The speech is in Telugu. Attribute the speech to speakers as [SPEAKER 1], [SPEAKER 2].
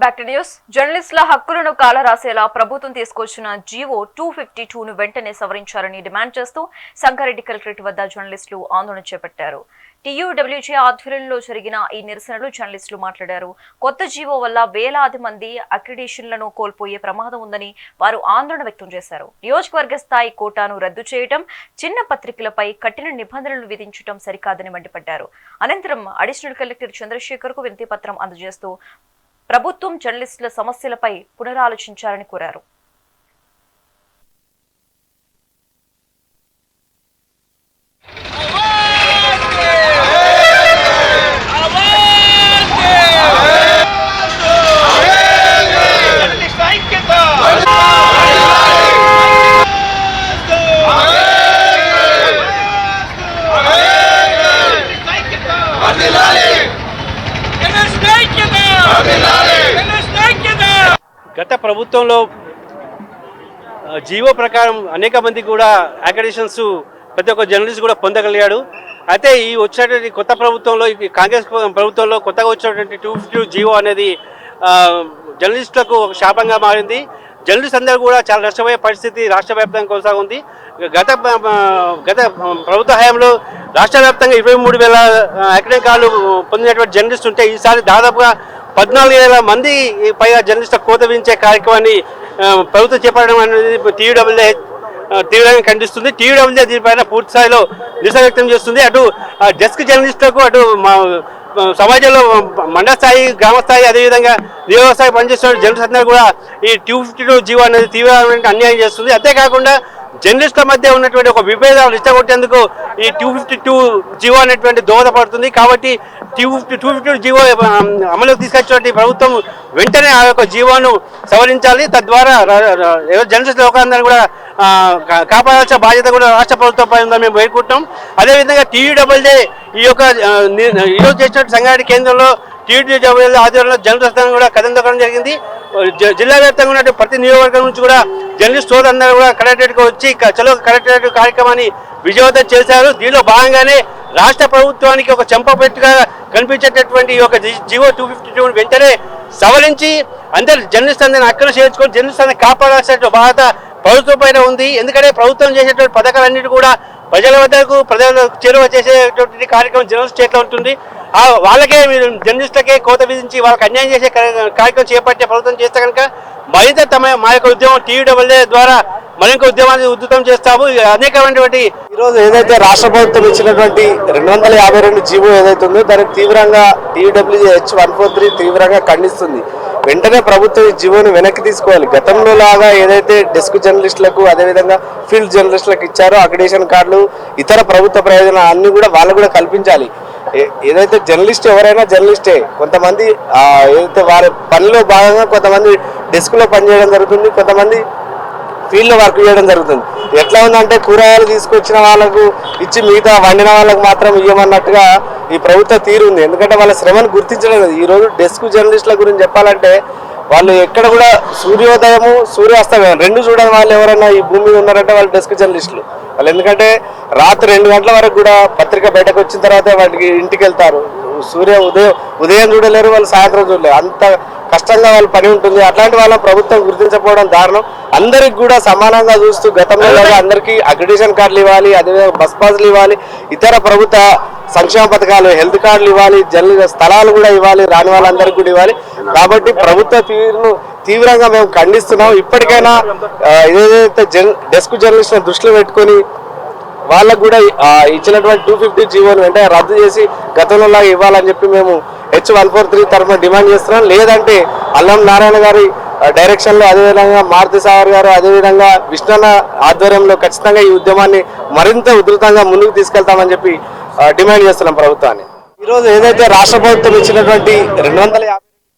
[SPEAKER 1] బ్యాక్ టు న్యూస్ జర్నలిస్టుల హక్కులను కాలరాసేలా ప్రభుత్వం తీసుకొచ్చిన జీవో టూ ఫిఫ్టీ టూను వెంటనే సవరించాలని డిమాండ్ చేస్తూ సంగారెడ్డి కలెక్టరేట్ వద్ద జర్నలిస్టులు ఆందోళన చేపట్టారు. టీయూడబ్ల్యూజే ఆధ్వర్యంలో జరిగిన ఈ నిరసనలు జర్నలిస్టులు మాట్లాడారు. కొత్త జీవో వల్ల వేలాది మంది అక్రిడేషన్లను కోల్పోయే ప్రమాదం ఉందని వారు ఆందోళన వ్యక్తం చేశారు. నియోజకవర్గ స్థాయి కోటాను రద్దు చేయడం చిన్న పత్రికలపై కఠిన నిబంధనలు విధించడం సరికాదని మండిపడ్డారు. అనంతరం అడిషనల్ కలెక్టర్ చంద్రశేఖర్కు వినతి పత్రం అందజేస్తూ ప్రభుత్వం జర్నలిస్టుల సమస్యలపై పునరాలోచించాలని కోరారు
[SPEAKER 2] జర్నలిస్ట్ ఐక్యత జర్నలిస్ట్ ఐక్యత జర్నలిస్ట్ ఐక్యత జర్నలిస్ట్ ఐక్యత
[SPEAKER 3] గత ప్రభుత్వంలో జీవో ప్రకారం అనేక మంది కూడా అకాడేషన్స్ ప్రతి ఒక్క జర్నలిస్ట్ కూడా పొందగలిగాడు. అయితే ఈ వచ్చినటువంటి కొత్త ప్రభుత్వంలో ఈ కాంగ్రెస్ ప్రభుత్వంలో కొత్తగా వచ్చినటువంటి టూ ఫిఫ్టీ జీవో అనేది జర్నలిస్టులకు ఒక శాపంగా మారింది. జర్నలిస్ట్ అందరూ కూడా చాలా నష్టపోయే పరిస్థితి రాష్ట్ర వ్యాప్తంగా కొనసాగుంది. గత గత ప్రభుత్వ హయాంలో రాష్ట్ర వ్యాప్తంగా ఇరవై మూడు వేల అకాడమిక్ కార్డు పొందినటువంటి జర్నలిస్ట్ ఉంటే ఈసారి దాదాపుగా పద్నాలుగు వేల మంది పైగా జర్నలిస్టుల కోత వించే కార్యక్రమాన్ని ప్రభుత్వం చేపట్టడం అనేది టీయూడబ్ల్యూఏ తీవ్రంగా ఖండిస్తుంది. టీయూడబ్ల్యూఏ దీనిపైన పూర్తి స్థాయిలో నిరసన వ్యక్తం చేస్తుంది. అటు డెస్క్ జర్నలిస్టులకు అటు మా సమాజంలో మండల స్థాయి గ్రామ స్థాయి అదేవిధంగా నియోజక పనిచేస్తున్న జర్నలిస్ట్ అందరూ కూడా ఈ టూ ఫిఫ్టీ టూ జీవో అనేది తీవ్రమైన అన్యాయం చేస్తుంది. అంతేకాకుండా జర్నలిస్టుల మధ్య ఉన్నటువంటి ఒక విభేదాలు ఇష్టకొట్టేందుకు ఈ టూ ఫిఫ్టీ టూ జీవో అనేటువంటి దోహదపడుతుంది. కాబట్టి two fifty two fifty GO అమలుకి తీసుకొచ్చినటువంటి ప్రభుత్వం వెంటనే ఆ యొక్క జీవోను సవరించాలి. తద్వారా ఏదో జర్నలిస్ట్ లోకాలందరూ కూడా కాపాడాల్సిన బాధ్యత కూడా రాష్ట్ర ప్రభుత్వంపై ఉందని మేము వేడుకుంటున్నాం. అదేవిధంగా టీయూడబ్ల్యూజే ఈ యొక్క ఈరోజు చేసినట్టు సంగారెడ్డి కేంద్రంలో టీయూడబ్ల్యూ ఆధ్వర్యంలో జర్నలిస్ట్ అందరం కూడా దొరకడం జరిగింది. జిల్లా వ్యాప్తంగా ఉన్న ప్రతి నియోజకవర్గం నుంచి కూడా జర్నలిస్ట్ సోదరులందరూ కూడా కలెక్టరేట్కి వచ్చి చలో కలెక్టరేట్ కార్యక్రమాన్ని విజయవంతం చేశారు. దీనిలో భాగంగానే రాష్ట్ర ప్రభుత్వానికి ఒక చెంపపెట్టుగా కనిపించేటటువంటి ఈ జివో టూ ఫిఫ్టీ టూ వెంటనే సవరించి అందరు జర్నలిస్ట్ అందరిని అక్కడ చేర్చుకొని జర్నలిస్ట్ అందరిని కాపాడాల్సిన బాధ్యత ప్రభుత్వం పైన ఉంది. ఎందుకంటే ప్రభుత్వం చేసేటువంటి పథకాలన్నిటి కూడా ప్రజల వద్దకు ప్రజల చేరువ చేసేటువంటి కార్యక్రమం జర్నలిస్ట్ చేతిలో ఉంటుంది. ఆ వాళ్ళకే మీరు జర్నలిస్టులకే కోత విధించి వాళ్ళకి అన్యాయం చేసే కార్యక్రమం చేపట్టే ప్రభుత్వం చేస్తే కనుక మరింత తమ మా యొక్క ఉద్యమం టీవీ ద్వారా మరింత ఉద్యమాన్ని ఉద్ధృతం చేస్తాము. అనేకమైనటువంటి
[SPEAKER 4] ఈరోజు ఏదైతే రాష్ట్ర ప్రభుత్వం ఇచ్చినటువంటి రెండు వందల యాభై రెండు జీవో ఏదైతే ఉందో దానికి తీవ్రంగా టీడబ్ల్యూహెచ్ వన్ ఫోర్ త్రీ తీవ్రంగా ఖండిస్తుంది. వెంటనే ప్రభుత్వం ఈ జీవోని వెనక్కి తీసుకోవాలి. గతంలో లాగా ఏదైతే డెస్క్ జర్నలిస్టులకు అదేవిధంగా ఫీల్డ్ జర్నలిస్టులకు ఇచ్చారో అక్రిడేషన్ కార్డులు ఇతర ప్రభుత్వ ప్రయోజనాలు అన్ని కూడా వాళ్ళకు కూడా కల్పించాలి. ఏదైతే జర్నలిస్ట్ ఎవరైనా జర్నలిస్టే కొంతమంది ఏదైతే వారి పనిలో భాగంగా కొంతమంది డెస్క్లో పనిచేయడం జరుగుతుంది కొంతమంది ఫీల్డ్లో వర్క్ చేయడం జరుగుతుంది. ఎట్లా ఉందంటే కూరగాయలు తీసుకొచ్చిన వాళ్ళకు ఇచ్చి మిగతా వండిన వాళ్ళకు మాత్రం ఇవ్వమన్నట్టుగా ఈ ప్రభుత్వ తీరు ఉంది. ఎందుకంటే వాళ్ళ శ్రమను గుర్తించడం లేదు ఈ రోజు డెస్క్ జర్నలిస్టుల గురించి చెప్పాలంటే వాళ్ళు ఎక్కడ కూడా సూర్యోదయము సూర్యాస్తమయం రెండు చూడని వాళ్ళు ఎవరైనా ఈ భూమి మీద ఉన్నారంటే వాళ్ళు డెస్క్ జర్నలిస్టులు. వాళ్ళు ఎందుకంటే రాత్రి రెండు గంటల వరకు కూడా పత్రిక బయటకు వచ్చిన తర్వాత వాటికి ఇంటికి వెళ్తారు. సూర్య ఉదయం ఉదయం చూడలేరు వాళ్ళు సాయంత్రం చూడలేరు. అంత కష్టంగా వాళ్ళ పని ఉంటుంది. అట్లాంటి వాళ్ళ ప్రభుత్వం గుర్తించకపోవడం దారుణం. అందరికి కూడా సమానంగా చూస్తూ గతంలో అందరికీ అక్రిడేషన్ కార్డులు ఇవ్వాలి అదేవిధంగా బస్ పాస్లు ఇవ్వాలి. ఇతర ప్రభుత్వ సంక్షేమ పథకాలు హెల్త్ కార్డులు ఇవ్వాలి జల్ స్థలాలు కూడా ఇవ్వాలి రాని వాళ్ళందరికీ కూడా ఇవ్వాలి. కాబట్టి ప్రభుత్వ తీరును తీవ్రంగా మేము ఖండిస్తున్నాం. ఇప్పటికైనా ఏదైతే డెస్క్ జర్నలిస్ట్లను దృష్టిలో పెట్టుకొని వాళ్ళకు కూడా ఇచ్చినటువంటి టూ ఫిఫ్టీ జీవోని వెంటనే రద్దు చేసి గతంలో ఇవ్వాలని చెప్పి మేము హెచ్ వన్ ఫోర్ త్రీ తరఫున డిమాండ్ చేస్తున్నాం. లేదంటే అల్లం నారాయణ గారి డైరెక్షన్లో అదేవిధంగా మారుతి సాగర్ గారు అదేవిధంగా విష్ణన్న ఆధ్వర్యంలో ఖచ్చితంగా ఈ ఉద్యమాన్ని మరింత ఉధృతంగా ముందుకు తీసుకెళ్తామని చెప్పి డిమాండ్ చేస్తున్నాం ప్రభుత్వాన్ని. ఈరోజు ఏదైతే రాష్ట్ర ప్రభుత్వం ఇచ్చినటువంటి రెండు వందల యాభై